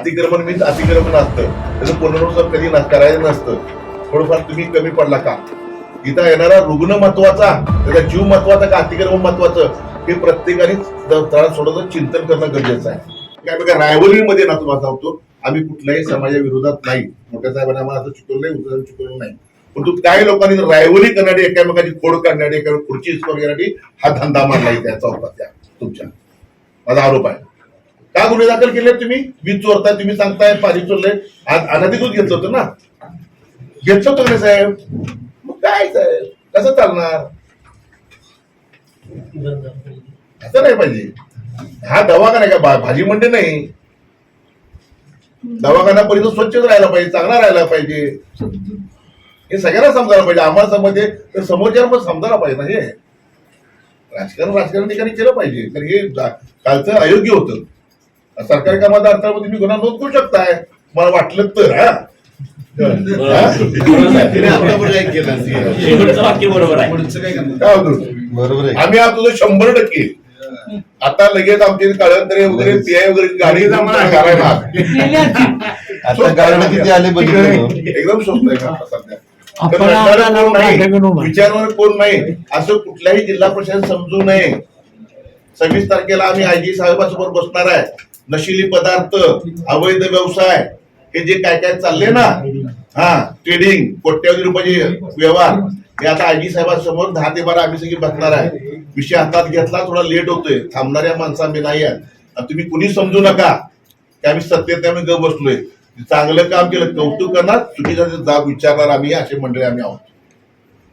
अतिक्रमण मीन्स अतिक्रमण असतं. त्याचं पुनर्वसन कधी करायचं नसतं. थोडंफार तुम्ही कमी पडला का? इथं येणारा रुग्ण महत्त्वाचा त्याचा जीव महत्त्वाचा का अतिक्रमण महत्वाचं? हे प्रत्येकाने थोडंसं चिंतन करणं गरजेचं आहे. काय बघा रायवलीमध्ये ना तुम्हाला सांगतो आम्ही कुठल्याही समाजाविरोधात नाही. मोठ्या साहेबांना आम्हाला असं शिकवलं नाही उद्या शिकवलं नाही. परंतु काही लोकांनी रायवली करण्यासाठी एकामेकाची खोड करण्यासाठी एका खुर्ची हिसकावून हा धंदा मांडला त्याचा होता त्या तुमच्या. माझा आरोप आहे. का गुन्हे दाखल केले तुम्ही? वीज चोरताय तुम्ही सांगताय पाणी चोरले आज अनधिकृत घेतलं होतं ना? घेतलं होतं नाही साहेब? मग काय साहेब? कसं चालणार? असं नाही पाहिजे. हा दवाखाना का? भाजी मंडी नाही. दवाखाना परिसर स्वच्छच राहायला पाहिजे चांगला राहायला पाहिजे. हे सगळ्यांना समजायला पाहिजे. आम्हाला समजते तर समोरच्या पण समजायला पाहिजे ना हे. राजकारण राजकारण ठिकाणी केलं पाहिजे. तर हे कालचं अयोग्य होतं. सरकारी कामाच्या अर्थामध्ये तुम्ही गुन्हा नोंद करू शकताय. मला वाटलं तर हा. हा? आम्ही आहोत तुझं शंभर टक्के. आता लगेच आमचे काळंतरे वगैरे पीआय वगैरे गाडी? एकदम स्वस्त आहे का? सध्या. आपल्याला कोण नाही, मागे. घेऊन विचारणार कोण नाही? असं कुठल्याही जिल्हा प्रशासन समजू नये. सव्वीस तारखेला आम्ही आयजी साहेबासमोर बसणार आहे. नशिली पदार्थ अवैध व्यवसाय हे जे काय काय चालले ना? हा ट्रेडिंग कोट्यावधी रुपयाचे व्यवहार हे आता आयजी साहेबांसमोर दहा ते बारा आम्ही सगळी बसणार आहे. विषय हातात घेतला थोडा लेट होतोय. थांबणाऱ्या माणसं आम्ही नाही आहेत तुम्ही कुणी समजू नका की आम्ही सत्तेत आम्ही ग बसलोय. चांगलं काम केलं कौतुक करणार चुकीचा जाब विचारणार आम्ही असे मंडळी आम्ही आहोत.